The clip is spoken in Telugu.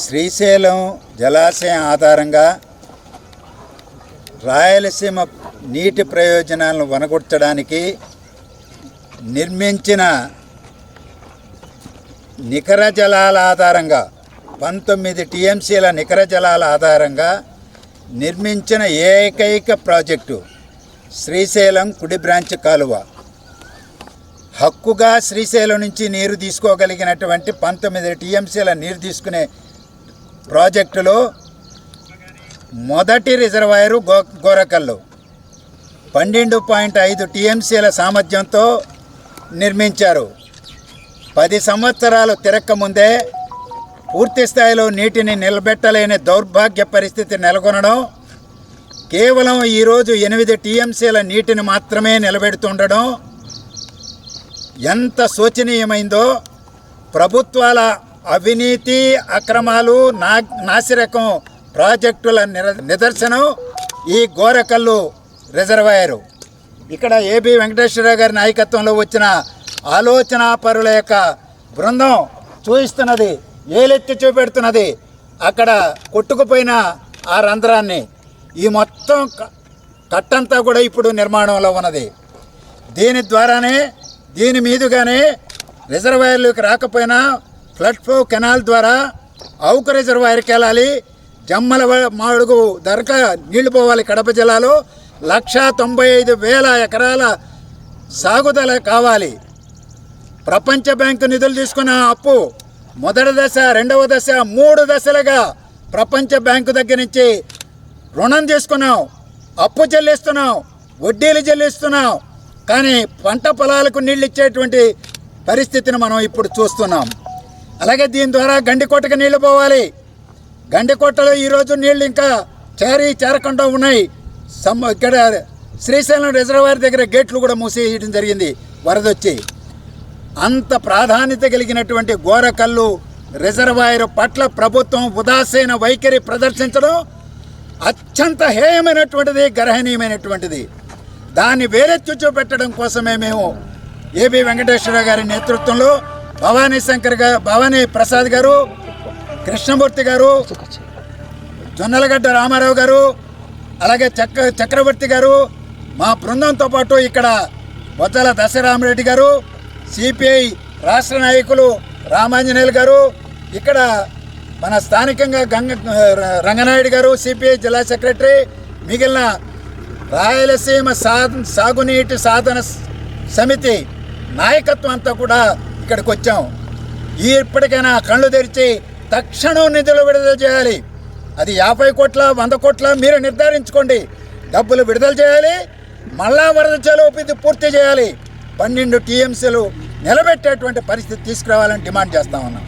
శ్రీశైలం జలాశయం ఆధారంగా రాయలసీమ నీటి ప్రయోజనాలను వనగొట్టడానికి నిర్మించిన నికర జలాల ఆధారంగా పంతొమ్మిది టీఎంసీల నికర జలాల ఆధారంగా నిర్మించిన ఏకైక ప్రాజెక్టు శ్రీశైలం కుడి బ్రాంచ్ కాలువ. హక్కుగా శ్రీశైలం నుంచి నీరు తీసుకోగలిగినటువంటి పంతొమ్మిది టీఎంసీల నీరు తీసుకునే ప్రాజెక్టులో మొదటి రిజర్వాయరు గో గోరకల్లు. పన్నెండు పాయింట్ ఐదు టీఎంసీల సామర్థ్యంతో నిర్మించారు. పది సంవత్సరాలు తిరక్కముందే పూర్తి స్థాయిలో నీటిని నిలబెట్టలేని దౌర్భాగ్య పరిస్థితి నెలకొనడం కేవలం ఈరోజు ఎనిమిది టీఎంసీల నీటిని మాత్రమే నిలబెడుతుండడం ఎంత శోచనీయమైందో ప్రభుత్వాల అవినీతి అక్రమాలు నా నాసిరకం ప్రాజెక్టుల నిర నిదర్శనం ఈ గోరకల్లు రిజర్వాయరు. ఇక్కడ ఏబి వెంకటేశ్వరరావు గారి నాయకత్వంలో వచ్చిన ఆలోచన పరుల యొక్క బృందం చూపిస్తున్నది ఏలెత్తి చూపెడుతున్నది. అక్కడ కొట్టుకుపోయిన ఆ రంధ్రాన్ని ఈ మొత్తం కట్టంతా కూడా ఇప్పుడు నిర్మాణంలో ఉన్నది. దీని ద్వారానే దీని మీదుగానే రిజర్వాయర్లోకి రాకపోయినా ఫ్లడ్ ఫ్లో కెనాల్ ద్వారా అవుక రిజర్వాయర్కి వెళ్ళాలి జమ్మల మాడుగు ధరక నీళ్ళు పోవాలి కడప జిల్లాలో. లక్షా తొంభై ఐదు వేల ఎకరాల సాగుదల కావాలి. ప్రపంచ బ్యాంకు నిధులు తీసుకున్న అప్పు మొదటి దశ రెండవ దశ మూడు దశలుగా ప్రపంచ బ్యాంకు దగ్గర నుంచి రుణం తీసుకున్నాం. అప్పు చెల్లిస్తున్నాం. వడ్డీలు చెల్లిస్తున్నాం. కానీ పంట పొలాలకు నీళ్ళు ఇచ్చేటువంటి పరిస్థితిని మనం ఇప్పుడు చూస్తున్నాం. అలాగే దీని ద్వారా గండికోటకు నీళ్ళు పోవాలి. గండికోటలో ఈరోజు నీళ్ళు ఇంకా చేరి చేరకుండా ఉన్నాయి. సమ్మ ఇక్కడ శ్రీశైలం రిజర్వాయర్ దగ్గర గేట్లు కూడా మూసేయడం జరిగింది. వరదొచ్చి అంత ప్రాధాన్యత కలిగినటువంటి గోరకల్లు రిజర్వాయర్ పట్ల ప్రభుత్వం ఉదాసీన వైఖరి ప్రదర్శించడం అత్యంత హేయమైనటువంటిది గ్రహణీయమైనటువంటిది. దాన్ని వేరే చూపెట్టడం కోసమే మేము ఏబి వెంకటేశ్వర గారి నేతృత్వంలో భవానీ శంకర్ గారు భవానీ ప్రసాద్ గారు కృష్ణమూర్తి గారు జొన్నలగడ్డ రామారావు గారు అలాగే చక్ర చక్రవర్తి గారు మా బృందంతో పాటు ఇక్కడ బొజ్జల దశరామరెడ్డి గారు సిపిఐ రాష్ట్ర నాయకులు రామాంజనేయులు గారు ఇక్కడ మన స్థానికంగా గంగ రంగనాయుడు గారు సిపిఐ జిల్లా సెక్రటరీ మిగిలిన రాయలసీమ సా సాగునీటి సాధన సమితి నాయకత్వం అంతా కూడా ఇక్కడికి వచ్చాం. ఈ ఇప్పటికైనా కళ్ళు తెరిచి తక్షణం నిధులు విడుదల చేయాలి. అది యాభై కోట్ల వంద కోట్ల మీరు నిర్ధారించుకోండి. డబ్బులు విడుదల చేయాలి. మళ్ళా వరద చెలవు ఇది పూర్తి చేయాలి. పన్నెండు టీఎంసీలు నిలబెట్టేటువంటి పరిస్థితి తీసుకురావాలని డిమాండ్ చేస్తా ఉన్నాం.